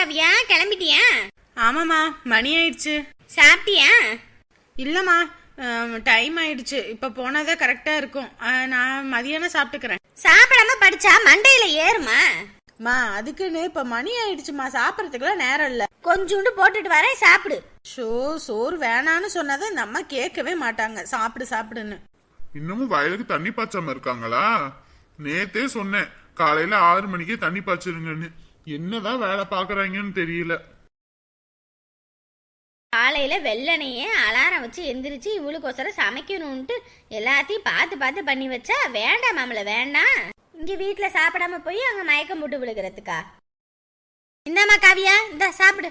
கவியா? கிளம்பிட்டியா? ஆமாம்மா மணி ஆயிடுச்சு. சாப்பிட்டியா? இல்லைம்மா டைம் ஆயிடுச்சு. இப்போ போனாதான் கரெக்டாக இருக்கும். நான் மதியானம் சாப்பிட்டுக்கிறேன். சாப்பிடாம படிச்சா மண்டையில ஏறுமா? மா அதுக்குன்னு இப்போ மணி ஆயிடுச்சுமா சாப்பிட்றதுக்குலாம் நேரம் இல்லை. கொஞ்சோண்டு போட்டுட்டு வரேன் சாப்பிடு. ஷோ சோறு வேணான்னு சொன்னதை இந்த அம்மா கேட்கவே மாட்டாங்க. சாப்பிடு சாப்பிடுன்னு. இன்னமும் வயலுக்கு தண்ணி பாய்ச்சாம இருக்காங்களா? நேத்தே சொன்னேன் காலையில ஆறு மணிக்கே தண்ணி பாய்ச்சிருங்கன்னு. என்னதான் வேலை பாக்குறாங்கன்னு தெரியல. காலையில வெள்ளனையே அலாரம் வச்சு எந்திரிச்சு இவளுக்கோசரம் சமைக்கணும்ட்டு எல்லாத்தையும் பார்த்து பார்த்து பண்ணி வச்சா வேண்டாம் மாமல வேண்டாம். இங்க வீட்ல சாப்பிடாம போய் அங்க மயக்கம் போட்டு விழுகிறதுக்கா? இந்தாம்மா காவியா இந்த சாப்பிடு.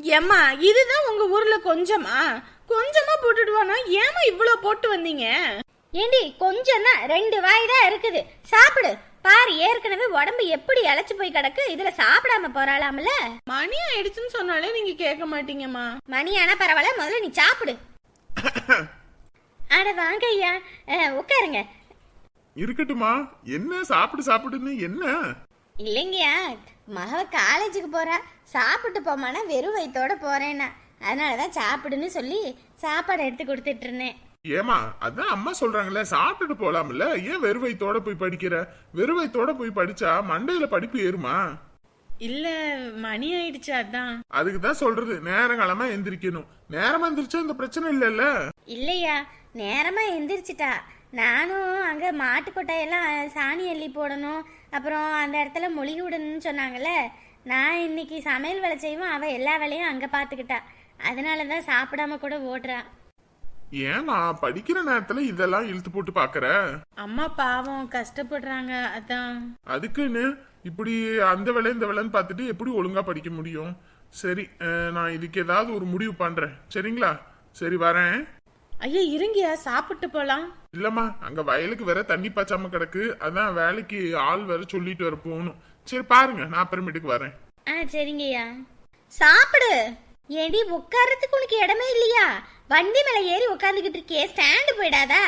ஏம்மா இதுதான் உங்க ஊர்ல கொஞ்சமா? கொஞ்சமா போட்டுடுவானா? ஏமா இவ்வளோ போட்டு வந்தீங்க? ஏண்டி கொஞ்சம் தான் ரெண்டு வாய் தான் இருக்குது. சாப்பிடு. பாரு ஏற்கனவே உடம்பு எப்படி இழைச்சு போய் கிடக்கு? இதுல சாப்பிடாம போறாளாம்ல மணி ஆயிடுச்சுன்னு சொன்னாலே நீங்க கேட்க மாட்டீங்கம்மா. மணி ஆனா பரவாயில்ல முதல்ல நீ சாப்பிடு. அட வாங்க ஐயா. உட்காருங்க. இருக்கட்டுமா என்ன சாப்பிடு சாப்பிடுன்னு என்ன? இல்லைங்கய்யா. மக காலேஜுக்கு போறா. சாப்பிட்டு போமானா வெறும் வயித்தோட போறேன்னா. அதனாலதான் சாப்பிடுன்னு சொல்லி சாப்பாடு எடுத்து கொடுத்துட்டு இருந்தேன். ஏமா அதான் அம்மா சொல்றாங்கல்ல சாப்பிட்டுட்டு போலாம்ல. ஏன் வெறு வயித்தோட போய் படிக்கிற? வெறு வயித்தோட போய் படிச்சா மண்டையில படிப்பு ஏறுமா? இல்ல மணி ஆயிடுச்சு அதான். அதுக்கு தான் சொல்றது நேரங்காலமா எந்திரிக்கணும். நேரமா எந்திரிச்சா இந்த பிரச்சனை இல்லைல்ல? இல்லையா நேரமா எந்திரிச்சிட்டா. நானும் அங்க மாட்டு கொட்டையெல்லாம் சாணி அள்ளி போடணும் அப்புறம் அந்த இடத்துல மொழிகி விடணும்னு சொன்னாங்கல்ல நான் இன்னைக்கு சமையல் வேலை செய்வோம் அவ எல்லா வேலையும் அங்க பாத்துக்கிட்டா. அதனால தான் சாப்பிடாம கூட ஓடுறா. ஏமா படிக்கிற நேரத்துல இதெல்லாம் இழுத்து போட்டு பாக்குற? அம்மா பாவம் கஷ்டப்படுறாங்க அதான். அதுக்குன்னு இப்படி அந்த வேலை இந்த வேலைன்னு பார்த்துட்டு எப்படி ஒழுங்கா படிக்க முடியும்? சரி நான் இதுக்கு ஏதாவது ஒரு முடிவு பண்றேன். சரிங்களா? சரி வரேன். ஐயா இருங்கயா சாப்பிட்டு போலாம். இல்லம்மா அங்க வயலுக்கு வேற தண்ணி பாய்ச்சாம கிடக்கு. அதான் வேலைக்கு ஆள் வேற சொல்லிட்டு வர போகணும். சரி பாருங்க நான் அப்புறமேட்டுக்கு வரேன். ஆ சரிங்கய்யா. சாப்பிடு. ஏடி உட்கார்றதுக்கு உனக்கு இடமே இல்லையா? வண்டி மேல ஏறி உட்காந்துக்கிட்டு இருக்கியே ஸ்டாண்டு போயிடாதா?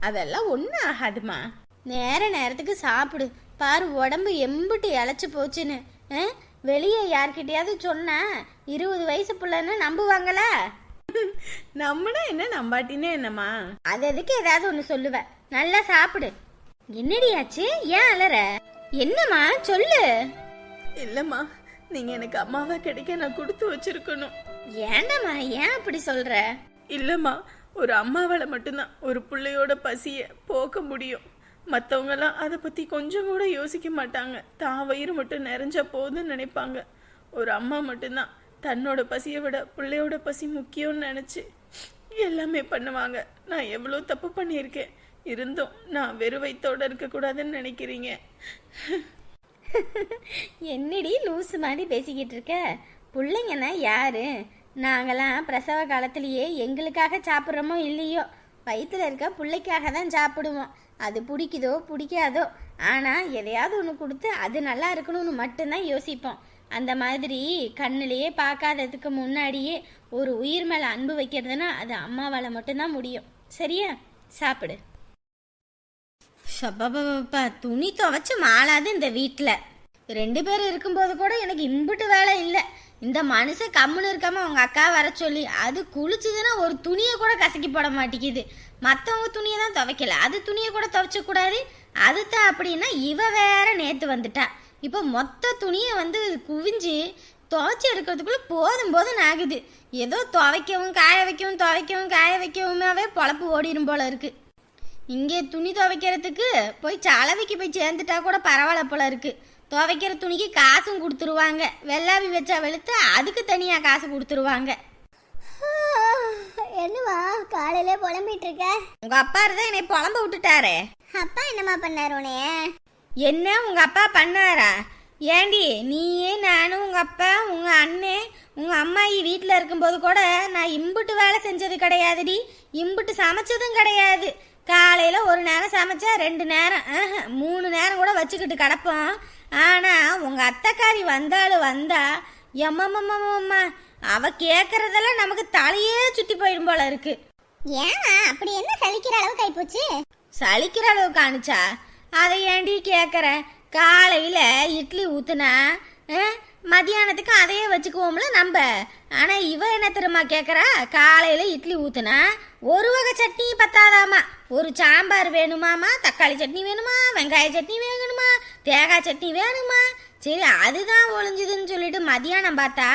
அதெல்லாம் ஒன்றும் ஆகாதுமா. நேர நேரத்துக்கு சாப்பிடு. பாரு உடம்பு எம்பிட்டு இழைச்சு போச்சுன்னு? வெளியே யார்கிட்டயாவது சொன்னா இருபது வயசு பிள்ளைன்னு நம்புவாங்களா? நம்மனா என்ன நம்பாட்டினே என்னம்மா? அது எதுக்கு ஏதாவது ஒன்று சொல்லுவ. நல்லா சாப்பிடு. என்னடி ஆச்சு? ஏன் அலற? என்னம்மா? சொல்லு. இல்லம்மா. நீங்க எனக்கு அம்மாவா கிடைக்க நான் கொடுத்து வச்சிருக்கணும். ஏண்டாம்மா ஏன் அப்படி சொல்ற? இல்லம்மா ஒரு அம்மாவால மட்டும்தான் ஒரு பிள்ளையோட பசிய போக்க முடியும். மற்றவங்கெல்லாம் அதை பத்தி கொஞ்சம் கூட யோசிக்க மாட்டாங்க. தான் வயிறு மட்டும் நிறைஞ்சா போதும்னு நினைப்பாங்க. ஒரு அம்மா மட்டும்தான் தன்னோட பசியை விட பிள்ளையோட பசி முக்கியம்னு நினைச்சு எல்லாமே பண்ணுவாங்க. நான் எவ்வளோ தப்பு பண்ணியிருக்கேன்? இருந்தும் நான் வெறு வயித்தோட இருக்கக்கூடாதுன்னு நினைக்கிறீங்க. என்னடி லூஸ் மாதிரி பேசிக்கிட்டு இருக்க? பிள்ளைங்கன்னா யாரு? நாங்களாம் பிரசவ காலத்திலேயே எங்களுக்காக சாப்பிட்றோமோ இல்லையோ? வயிற்றுல இருக்க பிள்ளைக்காக தான் சாப்பிடுவோம். அது பிடிக்குதோ பிடிக்காதோ? ஆனால் எதையாவது ஒன்று கொடுத்து அது நல்லா இருக்கணும்னு மட்டும்தான் யோசிப்போம். அந்த மாதிரி கண்ணிலேயே பார்க்காததுக்கு முன்னாடியே ஒரு உயிர் மேலே அன்பு வைக்கிறதுனா அது அம்மாவால் மட்டும்தான் முடியும். சரியா? சாப்பிடு. சப்பாப்பா துணி துவைச்சு மாளாது இந்த வீட்டில் ரெண்டு பேர் இருக்கும்போது கூட எனக்கு இம்புட்டு வேலை இல்லை. இந்த மனுஷன் கம்முன்னு இருக்காம அவங்க அக்கா வர சொல்லி அது குளிச்சுதுன்னா ஒரு துணியை கூட கசக்கி போட மாட்டேங்குது. மற்றவங்க துணியை தான் துவைக்கல. அது துணியை கூட துவைச்சக்கூடாது அது தான் அப்படின்னா இவ வேற நேற்று வந்துட்டா. இப்போ மொத்த துணியை வந்து குவிஞ்சு துவைச்சி எடுக்கிறதுக்குள்ள போதும் போதும் ஆகுது. ஏதோ துவைக்கவும் காய வைக்கவும் துவைக்கவும் காய வைக்கவுமாவே பொழப்பு ஓடிடும் போல இருக்குது இங்கே துணி துவைக்கிறதுக்கு போய் சலவைக்கு போய் சேர்ந்துட்டா கூட பரவாயில்ல போல இருக்கு. துவைக்கிற துணிக்கு காசும் கொடுத்துருவாங்க. வெள்ளாவி வச்சா வெளுத்து அதுக்கு தனியாக காசு கொடுத்துருவாங்க. என்னவா காலையில புலம்பிட்டு இருக்க? உங்க அப்பா தான் என்னை புலம்ப விட்டுட்டாரே. அப்பா என்னம்மா பண்ணாரு உனைய என்ன உங்க அப்பா பண்ணாரா? ஏண்டி நீயே நானும் உங்க அப்பா உங்க அண்ணே உங்க அம்மாயி வீட்டில் இருக்கும்போது கூட நான் இம்புட்டு வேலை செஞ்சது கிடையாதுடி. இம்புட்டு சமைச்சதும் கிடையாது. காலையில் ஒரு நேரம் சமைச்சா ரெண்டு நேரம். மூணு நேரம் கூட வச்சுக்கிட்டு கிடப்போம். ஆனால் உங்கள் அத்தைக்காரி வந்தாலும் வந்தா எம்மம்மம்மம்மா அவ கேட்கறதெல்லாம் நமக்கு தலையே சுற்றி போயிடும் போல இருக்கு. ஏன் அப்படி என்ன சலிக்கிற அளவுக்கு ஆயிப்போச்சு? சலிக்கிற அளவுக்கு அனுச்சா அதை ஏண்டி கேட்குற காலையில் இட்லி ஊத்துனா மதியானத்துக்கு அதையே வச்சுக்குவோம்ல நம்ம. ஆனால் இவ என்ன தெரியுமா கேட்குறா காலையில் இட்லி ஊற்றுனா ஒரு வகை சட்னி பத்தாதாமா. ஒரு சாம்பார் வேணுமாமா தக்காளி சட்னி வேணுமா வெங்காய சட்னி வேணுமா தேங்காய் சட்னி வேணுமா? சரி அதுதான் ஒழிஞ்சுதுன்னு சொல்லிட்டு மதியானம் பார்த்தா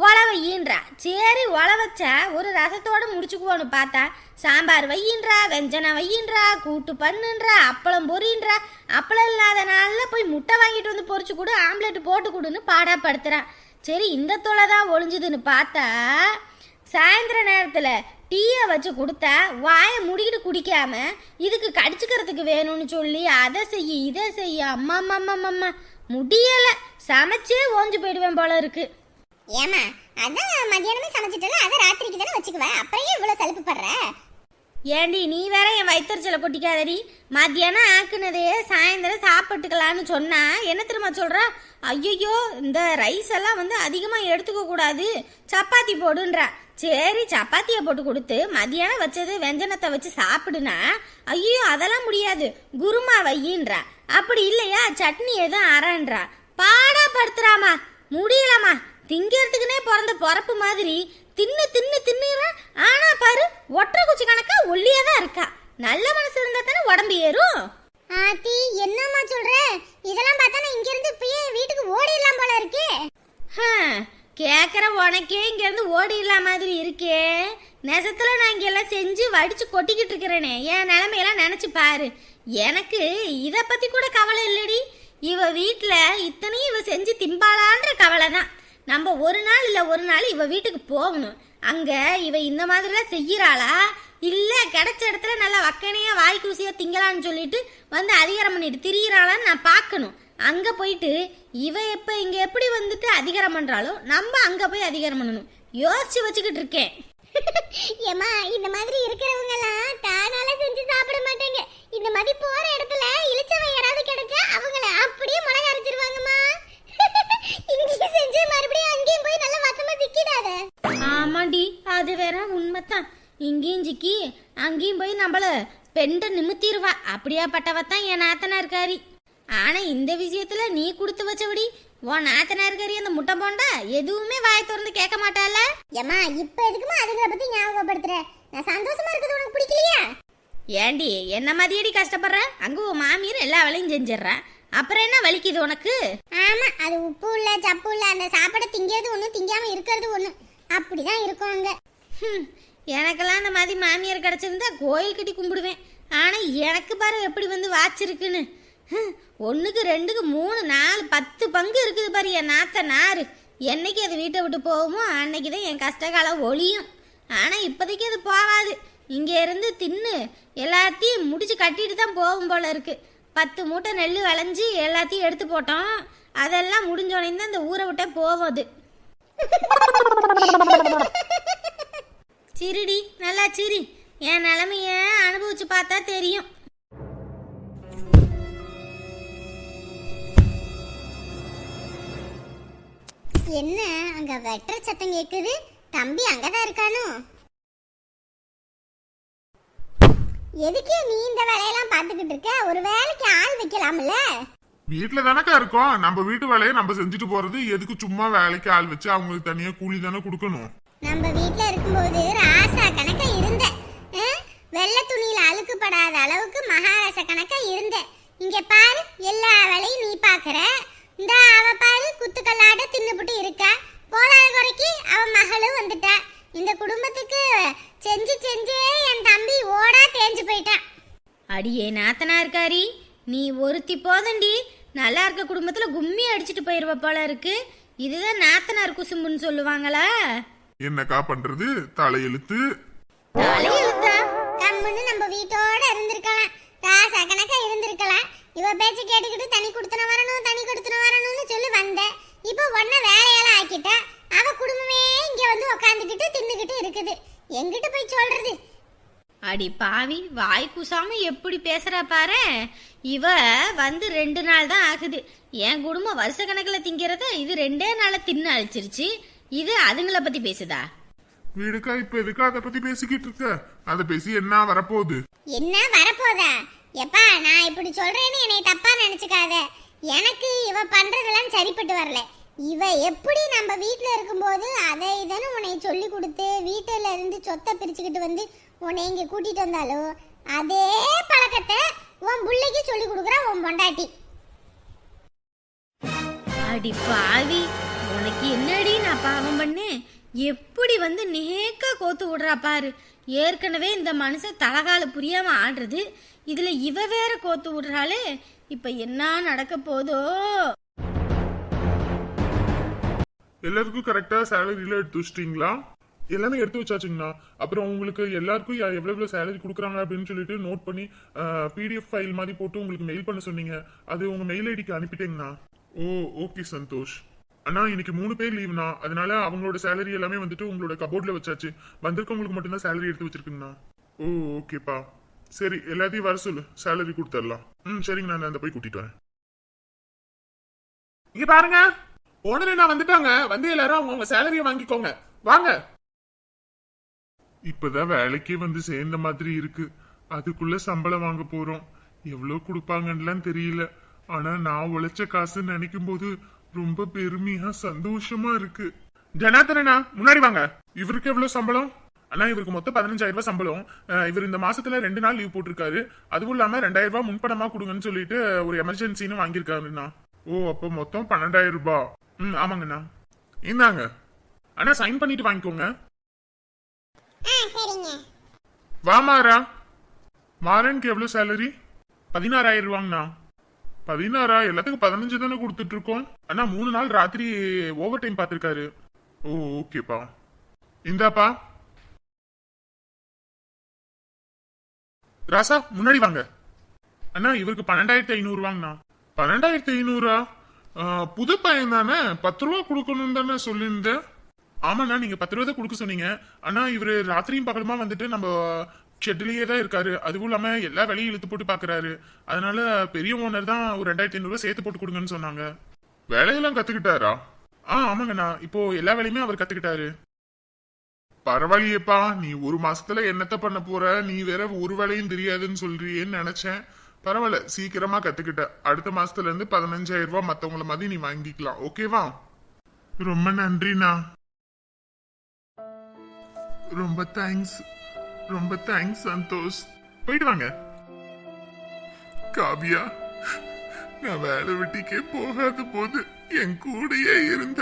உழவை ஈன்றா. சரி உழவச்ச ஒரு ரசத்தோடு முடிச்சுக்குவோன்னு பார்த்தா சாம்பார் வையின்றா வெஞ்சனம் வையின்றா கூட்டு பண்ணுன்றா அப்பளம் பொறின்றா அப்பளம் இல்லாத நாளில் போய் முட்டை வாங்கிட்டு வந்து பொறிச்சு கொடு ஆம்லெட் போட்டு கொடுன்னு பாடாப்படுத்துகிறான் சரி இந்த தொலை தான் ஒழிஞ்சுதுன்னு பார்த்தா சாயந்தர நேரத்தில் டீயை வச்சு கொடுத்தா வாயை முடிக்கிட்டு குடிக்காம இதுக்கு கடிச்சுக்கிறதுக்கு வேணும்னு சொல்லி அதை செய்ய இதை செய்ய அம்மா அம்மா அம்மா அம்மா முடியலை. சமைச்சே ஓஞ்சு போயிடுவேன் போல இருக்குது ஏமா அதான் மதியானமே சமைச்சிட்டல அதை ராத்திரிக்கு தானே வச்சுக்குவேன் அப்புறம் இவ்வளோ சலுப்பு படுற? ஏண்டி நீ வேற என் வயிற்றுச்சலை கொட்டிக்காதடி மத்தியானம் ஆக்குனதையே சாயந்தரம் சாப்பிட்டுக்கலான்னு சொன்னா என்ன திரும்ப சொல்ற? ஐயோ இந்த ரைஸ் எல்லாம் வந்து அதிகமாக எடுத்துக்க கூடாது. சப்பாத்தி போடுன்றா. சரி சப்பாத்தியை போட்டு கொடுத்து மதியானம் வச்சது வெஞ்சனத்தை வச்சு சாப்பிடுனா ஐயோ அதெல்லாம் முடியாது. குருமா வையின்றா. அப்படி இல்லையா சட்னி எதுவும் அரன்றா. பாடா படுத்துறாமா. முடியலம்மா. திங்கிறதுக்குனே பிறந்த பொறப்பு மாதிரி. தின்னு தின்னு தின்னுறா. ஆனா பாரு ஒற்றை குச்சி கணக்கா ஒல்லியா தான் இருக்கா. நல்ல மனசு இருந்தா தானே உடம்பு ஏறும். ஆத்தி என்னம்மா சொல்ற? இதெல்லாம் பார்த்தா நான் இங்க இருந்து இப்பயே வீட்டுக்கு ஓடிடலாம் போல இருக்கே. ஹம், கேக்குற உனக்கே இங்க இருந்து ஓடிடலாம் மாதிரி இருக்கே. நெசத்துல நான் இங்க எல்லாம் செஞ்சு வடிச்சு கொட்டிக்கிட்டு இருக்கிறேனே. என் நிலைமையெல்லாம் நினைச்சு பாரு. எனக்கு இத பத்தி கூட கவலை இல்லடி. இவ வீட்ல இத்தனையும் இவ செஞ்சு திம்பாளான்ற கவலை தான் நம்ம ஒரு நாள் இல்லை ஒரு நாள் இவ வீட்டுக்கு போகணும். அங்க இவ இந்த மாதிரிலாம் செய்கிறாளா இல்ல கிடைச்ச இடத்துல நல்லா வக்கனையா வாய் குசியா திங்கலான்னு சொல்லிட்டு வந்து அதிகாரம் பண்ணிட்டு திரியிறாளான்னு நான் பார்க்கணும். அங்க போயிட்டு இவ எப்ப இங்க எப்படி வந்துட்டு அதிகாரம் பண்றாளோ நம்ம அங்க போய் அதிகாரம் பண்ணணும். யோசிச்சு வச்சுக்கிட்டு இருக்கேன். ஏமா இந்த மாதிரி இருக்கிறவங்க எல்லாம் தானால செஞ்சு சாப்பிட மாட்டாங்க. இந்த மாதிரி போ பெண்டை நிமித்திடுவா அப்படியாப்பட்டவ தான் என் நாத்தனார்காரி. ஆனா இந்த விஷயத்துல நீ கொடுத்து வச்சபடி உன் நாத்தனார்காரி அந்த முட்டை போண்டா எதுவுமே வாய் திறந்து கேட்க மாட்டாள? ஏமா இப்ப எதுக்குமா அதுங்களை பத்தி ஞாபகப்படுத்துற? நான் சந்தோஷமா இருக்கிறது உனக்கு பிடிக்கலையா? ஏண்டி என்ன மாதிரியடி கஷ்டப்படுற? அங்க உன் மாமியார் எல்லா வேலையும் செஞ்சிடுறா. அப்புறம் என்ன வலிக்குது உனக்கு? ஆமா அது உப்பு இல்ல சப்பு இல்ல அந்த சாப்பாடை திங்கிறது ஒண்ணு திங்காம இருக்கிறது ஒண்ணு. அப்படிதான் இருக்கும் அங்க. எனக்கெல்லாம் அந்த மாதிரி மாமியார் கிடச்சிருந்தா கோயில் கட்டி கும்பிடுவேன். ஆனால் எனக்கு பாரு எப்படி வந்து வாச்சிருக்குன்னு ஒன்றுக்கு ரெண்டுக்கு மூணு நாலு பத்து பங்கு இருக்குது பாரு என் நாத்த நாறு. என்னைக்கு அது வீட்டை விட்டு போகுமோ அன்னைக்கு தான் என் கஷ்டகாலம் ஒழியும். ஆனால் இப்போதைக்கு அது போகாது. இங்கே இருந்து தின்னு எல்லாத்தையும் முடிச்சு கட்டிட்டு தான் போகும் போல இருக்கு. பத்து மூட்டை நெல் விளைஞ்சி எல்லாத்தையும் எடுத்து போட்டோம். அதெல்லாம் முடிஞ்சோடனே தான் இந்த ஊரை விட்டே போகும் அது. சிரிடி நல்லா சிரி. என் நிலமைய அனுபவிச்சு பார்த்தா தெரியும். என்ன அங்க வெட்டுற சத்தம் கேக்குது? தம்பி அங்கதான் இருக்கானோ? எதுக்கு நீ இந்த வேலையெல்லாம் பார்த்துக்கிட்டு இருக்க? ஒரு வேலைக்கு ஆள் வைக்கலாம்ல? வீட்டுல தானக்கா இருக்கோம். நம்ம வீட்டு வேலையை நம்ம செஞ்சுட்டு போறது எதுக்கு சும்மா வேலைக்கு ஆள் வச்சு அவங்களுக்கு தனியா கூலி தானே கொடுக்கணும்? நம்ம வீட்ல இருக்கும்போது ராசா கணக்க இருந்த. வெள்ளை துணியில அழுக்குப்படாத அளவுக்கு மகாராச கணக்க இருந்த. இங்க பாரு எல்லா வேலையும் நீ பாக்குற. இந்த அவ பாரு குத்துக்கல்லாட தின்னுபுட்டு இருக்கா. போதாத குறைக்கு அவ மகளும் வந்துட்டா. இந்த குடும்பத்துக்கு செஞ்சு செஞ்சே என் தம்பி ஓடா தேஞ்சு போயிட்டான் அடியே நாத்தனா இருக்காரி நீ ஒருத்தி போதண்டி. நல்லா இருக்க குடும்பத்துல கும்மி அடிச்சிட்டு போயிருவ போல இருக்கு. இதுதான் நாத்தனார் குசும்புன்னு சொல்லுவாங்களா? என்னக்கா பண்றது தலையெழுத்து தலையெழுத்தா கம்முன்னு நம்ம வீட்டோட இருந்திருக்கலாம். ராசா கணக்கா இருந்திருக்கலாம். இவ பேச்சு கேட்டுக்கிட்டு தனி கொடுத்தன வரணும் தனி கொடுத்தன வரணும்னு சொல்லி வந்தேன் இப்போ ஒன்ன வேலையெல்லாம் ஆக்கிட்டா அவ குடும்பமே இங்க வந்து உக்காந்துக்கிட்டு தின்னுக்கிட்டு இருக்குது. எங்கிட்ட போய் சொல்றது? அடி பாவி வாய் கூசாம எப்படி பேசுறா பாரு? இவ வந்து ரெண்டு நாள் தான் ஆகுது. என் குடும்பம் வருஷ கணக்கில் திங்கிறத இது ரெண்டே நாள்ல தின்னு அழிச்சிருச்சு. இது அதுங்கள பத்தி பேசுதா? வீடுக்கா இப்ப எதுக்கு அதை பத்தி பேசிக்கிட்டு இருக்க? அதை பேசி என்ன வரப்போகுது? என்ன வரப்போதா? எப்பா நான் இப்படி சொல்றேன்னு என்னை தப்பா நினைச்சுக்காத. எனக்கு இவ பண்றதெல்லாம் சரிப்பட்டு வரல. இவ எப்படி நம்ம வீட்டில் இருக்கும்போது அதை இதன்னு உன்னை சொல்லி கொடுத்து வீட்டில் இருந்து சொத்தை பிரிச்சுக்கிட்டு வந்து உன்னை இங்கே கூட்டிட்டு வந்தாலோ அதே பழக்கத்தை உன் பிள்ளைக்கு சொல்லி கொடுக்குறா உன் பொண்டாட்டி. அடி பாவி. பாவம் பண்ணு. எப்படி வந்து நேக்கா கோத்து விடுறா பாரு. ஏற்கனவே இந்த மனுஷன் தலகால புரியாம ஆடுறது. இதுல இவ வேற கோத்து விடுறாளே. இப்ப என்ன நடக்க போதோ? எல்லாருக்கும் கரெக்டா சேலரியில எடுத்து வச்சிட்டீங்களா? எல்லாமே எடுத்து வச்சாச்சுங்கண்ணா. அப்புறம் உங்களுக்கு எல்லாருக்கும் எவ்வளோ எவ்வளோ சேலரி கொடுக்குறாங்க அப்படின்னு சொல்லிட்டு நோட் பண்ணி பிடிஎஃப் ஃபைல் மாதிரி போட்டு உங்களுக்கு மெயில் பண்ண சொன்னீங்க. அது உங்க மெயில் ஐடிக்கு அனுப்பிட்டேங்கண்ணா. ஓ ஓகே சந்தோஷ். அண்ணா இன்னைக்கு மூணு பேர் லீவ்ண்ணா அதனால அவங்களோட சேலரி எல்லாமே வந்துட்டு உங்களோட கபோர்ட்ல வச்சாச்சு. வந்திருக்கவங்களுக்கு மட்டும்தான் சேலரி எடுத்து வச்சிருக்குங்கண்ணா. ஓ ஓகேப்பா சரி எல்லாத்தையும் வர சொல்லு. சேலரி கொடுத்துடலாம். ம் சரிங்க நான் அந்த போய் கூட்டிட்டு வரேன். இங்க பாருங்க. ஓனர் நான் வந்துட்டாங்க. வந்து எல்லாரும் அவங்க உங்க சேலரியை வாங்கிக்கோங்க. வாங்க. இப்பதான் வேலைக்கே வந்து சேர்ந்த மாதிரி இருக்கு. அதுக்குள்ள சம்பளம் வாங்க போறோம். எவ்வளவு கொடுப்பாங்கன்னுலாம் தெரியல. ஆனா நான் உழைச்ச காசுன்னு நினைக்கும் போது ரொம்ப பெருமையா சந்தோஷமா இருக்கு. ஜனார்தனா முன்னாடி வாங்க. இவருக்கு எவ்வளவு சம்பளம்? அண்ணா இவருக்கு மொத்தம் பதினஞ்சாயிரம் ரூபாய் சம்பளம். இவர் இந்த மாசத்துல ரெண்டு நாள் லீவ் போட்டிருக்காரு. அதுவும் இல்லாம ரெண்டாயிரம் ரூபாய் முன்பணமா கொடுங்கன்னு சொல்லிட்டு ஒரு எமர்ஜென்சின்னு வாங்கியிருக்காருண்ணா. ஓ அப்ப மொத்தம் பன்னெண்டாயிரம் ரூபாய். ம் ஆமாங்கண்ணா. இந்தாங்க. அண்ணா சைன் பண்ணிட்டு வாங்கிக்கோங்க. ஆ சரிங்க. வா மாறா மாறனுக்கு எவ்வளவு சேலரி பதினாறாயிரம் ரூபாங்கண்ணா. பதினாறா? எல்லாத்துக்கும் பதினஞ்சு தானே கொடுத்துட்டு இருக்கோம் அண்ணா மூணு நாள் ராத்திரி ஓவர் டைம் பார்த்துருக்காரு. ஓ ஓகேப்பா. இந்தாப்பா. ராசா முன்னாடி வாங்க. அண்ணா இவருக்கு பன்னெண்டாயிரத்தி ஐநூறு ரூபாங்கண்ணா பன்னெண்டாயிரத்தி ஐநூறா? புது பையன் தானே. பத்து ரூபா கொடுக்கணும் தானே சொல்லியிருந்தேன். ஆமாண்ணா நீங்க பத்து ரூபா தான் கொடுக்க சொன்னீங்க. ஆனா இவரு ராத்திரியும் பகலுமா வந்துட்டு நம்ம ஷெட்லயே தான் இருக்காரு. அதுவும் இல்லாம எல்லா வேலையும் இழுத்து போட்டு பாக்குறாரு. அதனால பெரிய ஓனர் தான் ஒரு ரெண்டாயிரத்தி ஐநூறு சேர்த்து போட்டு கொடுங்கன்னு சொன்னாங்க. வேலையெல்லாம் கத்துக்கிட்டாரா? ஆ ஆமாங்கண்ணா. இப்போ எல்லா வேலையுமே அவர் கத்துக்கிட்டாரு. பரவாயில்லையேப்பா. நீ ஒரு மாசத்துல என்னத்த பண்ண போற? நீ வேற ஒரு வேலையும் தெரியாதுன்னு சொல்றியேன்னு நினைச்சேன். பரவாயில்ல. சீக்கிரமா கத்துக்கிட்ட. அடுத்த மாசத்துல இருந்து பதினஞ்சாயிரம் ரூபாய் மத்தவங்கள மாதிரி நீ வாங்கிக்கலாம். ஓகேவா? ரொம்ப நன்றிண்ணா. ரொம்ப தேங்க்ஸ் ரொம்ப தேங்க்ஸ் சந்தோஷ். போயிடுவாங்க காவியா நான் வேலை வெட்டிக்கே போகாத போது என் கூடயே இருந்த.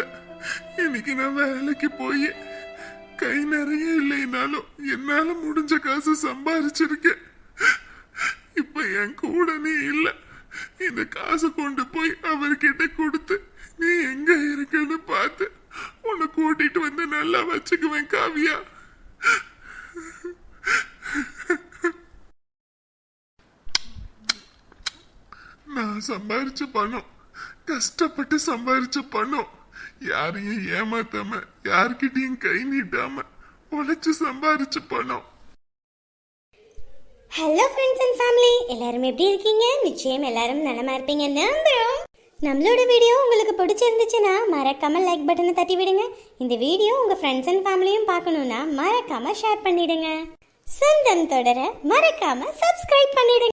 இன்னைக்கு நான் வேலைக்கு போய் கை நிறைய இல்லைனாலும் என்னால முடிஞ்ச காசு சம்பாரிச்சிருக்கேன். இப்ப என் கூட நீ இல்ல. இந்த காசை கொண்டு போய் அவர்கிட்ட கொடுத்து நீ எங்க இருக்குன்னு பார்த்து உன்னை கூட்டிட்டு வந்து நல்லா வச்சுக்குவேன் காவியா. நான் சம்பாரிச்ச பணம் கஷ்டப்பட்டு சம்பாரிச்ச பணம். யாரையும் ஏமாத்தாம யார்கிட்டயும் கை நீட்டாம உழைச்சு சம்பாரிச்ச பணம். ஹலோ ஃப்ரெண்ட்ஸ் அண்ட் ஃபேமிலி எல்லாரும் எப்படி இருக்கீங்க? நிச்சயம் எல்லாரும் நலமா இருப்பீங்க நம்புறோம். நம்மளோட வீடியோ உங்களுக்கு பிடிச்சிருந்துச்சுன்னா மறக்காம லைக் பட்டனை தட்டி விடுங்க இந்த வீடியோ உங்க ஃப்ரெண்ட்ஸ் அண்ட் ஃபேமிலியும் பார்க்கணும்னா மறக்காம ஷேர் பண்ணிடுங்க. சொந்தம் தொடர மறக்காம சப்ஸ்கிரைப் பண்ணிடுங்க.